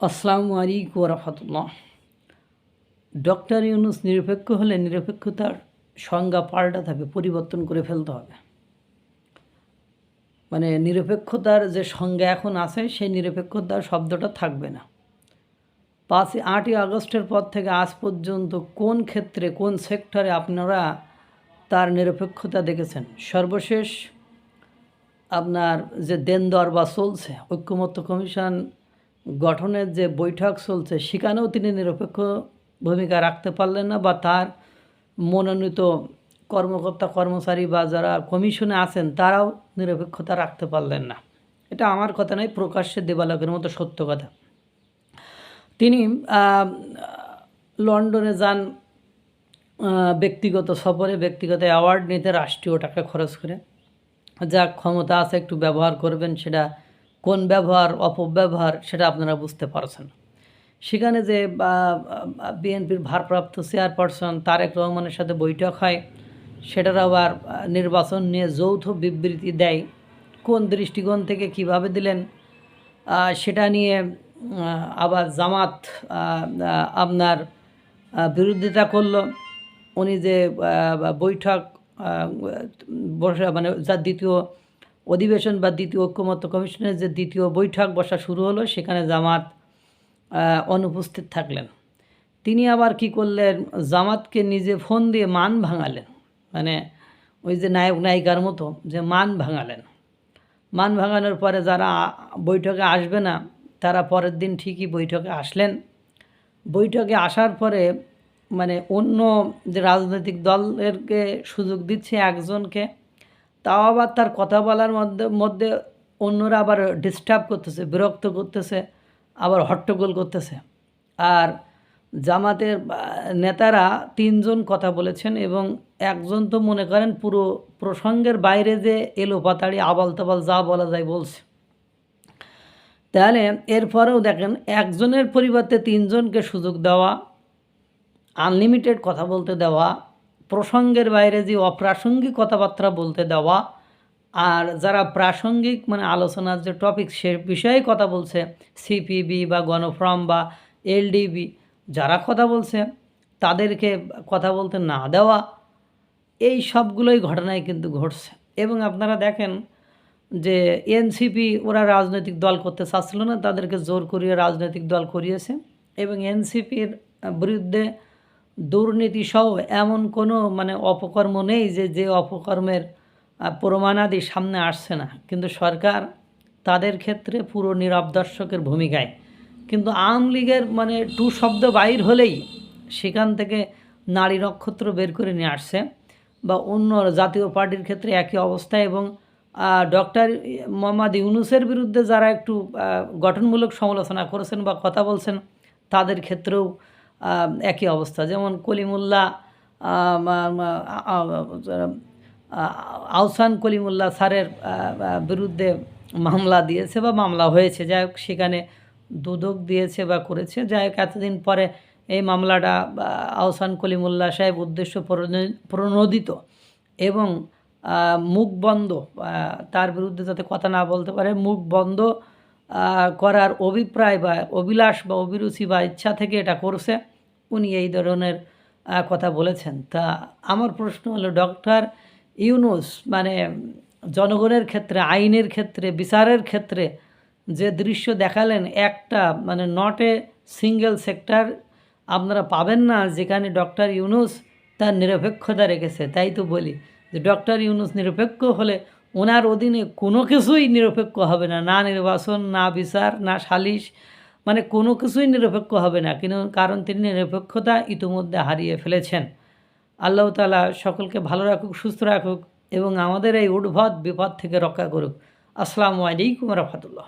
আসসালামু আলাইকুম রহমতুল্লাহ ডক্টর ইউনুস নিরপেক্ষ হলে নিরপেক্ষতার সংজ্ঞা পাল্টাতে হবে পরিবর্তন করে ফেলতে হবে। মানে নিরপেক্ষতার যে সংজ্ঞা এখন আছে, সেই নিরপেক্ষতার শব্দটা থাকবে না। পাঁচই আটই আগস্টের পর থেকে আজ পর্যন্ত কোন ক্ষেত্রে, কোন সেক্টরে আপনারা তার নিরপেক্ষতা দেখেছেন? সর্বশেষ আপনার যে দেন দেওয়ার বা চলছে, ঐক্যমত্য কমিশন গঠনের যে বৈঠক চলছে, সেখানেও তিনি নিরপেক্ষ ভূমিকা রাখতে পারলেন না বা তার মনোনীত কর্মকর্তা, কর্মচারী বা যারা কমিশনে আছেন, তারাও নিরপেক্ষতা রাখতে পারলেন না। এটা আমার কথা নয়, প্রকাশ্যে দেবালকের মতো সত্য কথা। তিনি লন্ডনে যান ব্যক্তিগত সফরে ব্যক্তিগত অ্যাওয়ার্ড নিতে, রাষ্ট্রীয় টাকা খরচ করে। যা ক্ষমতা আছে, একটু ব্যবহার করবেন, সেটা কোন ব্যবহার, অপব্যবহার সেটা আপনারা বুঝতে পারছেন। সেখানে যে বিএনপির ভারপ্রাপ্ত চেয়ারপারসন তারেক রহমানের সাথে বৈঠক হয়, সেটার আবার নির্বাচন নিয়ে যৌথ বিবৃতি দেয়, কোন দৃষ্টিকোণ থেকে কীভাবে দিলেন সেটা নিয়ে আবার জামাত আপনার বিরোধিতা করল, উনি যে বৈঠক বসা মানে যার দ্বিতীয় অধিবেশন বা দ্বিতীয় ঐক্যমত্য কমিশনের যে দ্বিতীয় বৈঠক বসা শুরু হলো, সেখানে জামাত অনুপস্থিত থাকলেন। তিনি আবার কি করলেন? জামাতকে নিজে ফোন দিয়ে মান ভাঙালেন। মানে ওই যে নায়ক, নায়িকার মতো যে মান ভাঙালেন। মান ভাঙানোর পরে যারা বৈঠকে আসবে না, তারা পরের দিন ঠিকই বৈঠকে আসলেন। বৈঠকে আসার পরে মানে অন্য যে রাজনৈতিক দলেরকে সুযোগ দিচ্ছে একজনকে। তাও আবার তার কথা বলার মধ্যে মধ্যে অন্যরা আবার ডিস্টার্ব করতেছে, বিরক্ত করতেছে, আবার হট্টগোল করতেছে। আর জামাতের নেতারা তিনজন কথা বলেছেন এবং একজন তো মনে করেন পুরো প্রসঙ্গের বাইরে যে এলো পাতাড়ি আবাল তাবাল যা বলা যায় বলছে। তাহলে এরপরেও দেখেন একজনের পরিবর্তে তিনজনকে সুযোগ দেওয়া আনলিমিটেড কথা বলতে দেওয়া প্রসঙ্গের বাইরে যে অপ্রাসঙ্গিক কথাবার্তা বলতে দেওয়া, আর যারা প্রাসঙ্গিক মানে আলোচনার যে টপিক সে বিষয়ে কথা বলছে সিপিবি বা গণফর্ম বা এলডিবি যারা কথা বলছে, তাদেরকে কথা বলতে না দেওয়া, এই সবগুলোই ঘটনায় কিন্তু ঘটছে। এবং আপনারা দেখেন যে এনসিপি ওরা রাজনৈতিক দল করতে চাচ্ছিল না, তাদেরকে জোর করিয়ে রাজনৈতিক দল করিয়েছে। এবং এনসিপির বিরুদ্ধে দুর্নীতি সহ এমন কোনো মানে অপকর্ম নেই যে যে অপকর্মের প্রমাণাদি সামনে আসছে না। কিন্তু সরকার তাদের ক্ষেত্রে পুরো নীরব দর্শকের ভূমিকায়। কিন্তু আওয়ামী লীগের মানে টু শব্দ বাইর হলেই সেখান থেকে নারী নক্ষত্র বের করে নিয়ে আসছে বা অন্য জাতীয় পার্টির ক্ষেত্রে একই অবস্থা এবং ডক্টর মোহাম্মদ ইউনুসের বিরুদ্ধে যারা একটু গঠনমূলক সমালোচনা করেছেন বা কথা বলছেন, তাদের ক্ষেত্রেও একই অবস্থা। যেমন কলিমুল্লাহ আহ, মা- মা- আ- আ- আ- আহসান কলিমুল্লাহ স্যারের বিরুদ্ধে মামলা দিয়েছে বা মামলা হয়েছে। যাই হোক সেখানে দুদক দিয়েছে বা করেছে। যাই হোক এতদিন পরে এই মামলাটা আহসান কলিমুল্লাহ সাহেব উদ্দেশ্য প্রণো- প্রণোদিত এবং মুখ বন্ধ তার বিরুদ্ধে যাতে কথা না বলতে পারে মুখ বন্ধ করার অভিপ্রায় বা অভিলাষ বা অভিরুচি বা ইচ্ছা থেকে এটা করছে, উনি এই ধরনের কথা বলেছেন। তা আমার প্রশ্ন হলো, ডক্টর ইউনুস মানে জনগণের ক্ষেত্রে, আইনের ক্ষেত্রে, বিচারের ক্ষেত্রে যে দৃশ্য দেখালেন, একটা মানে নট এ সিঙ্গেল সেক্টর আপনারা পাবেন না, যেখানে ডক্টর ইউনুস তার নিরপেক্ষতা রেখেছে। তাই তো বলি যে, ডক্টর ইউনুস নিরপেক্ষ হলে ওনার অধীনে কোনো কিছুই নিরপেক্ষ হবে না। না নির্বাচন না বিচার, না সালিশ মানে কোনো কিছুই নিরপেক্ষ হবে না। কিন্তু কারণ তিনি নিরপেক্ষতা ইতিমধ্যে হারিয়ে ফেলেছেন। আল্লাহ তালা সকলকে ভালো রাখুক, সুস্থ রাখুক এবং আমাদের এই উদ্ভদ বিপদ থেকে রক্ষা করুক। আসসালামু আলাইকুম রহমতুল্লাহ।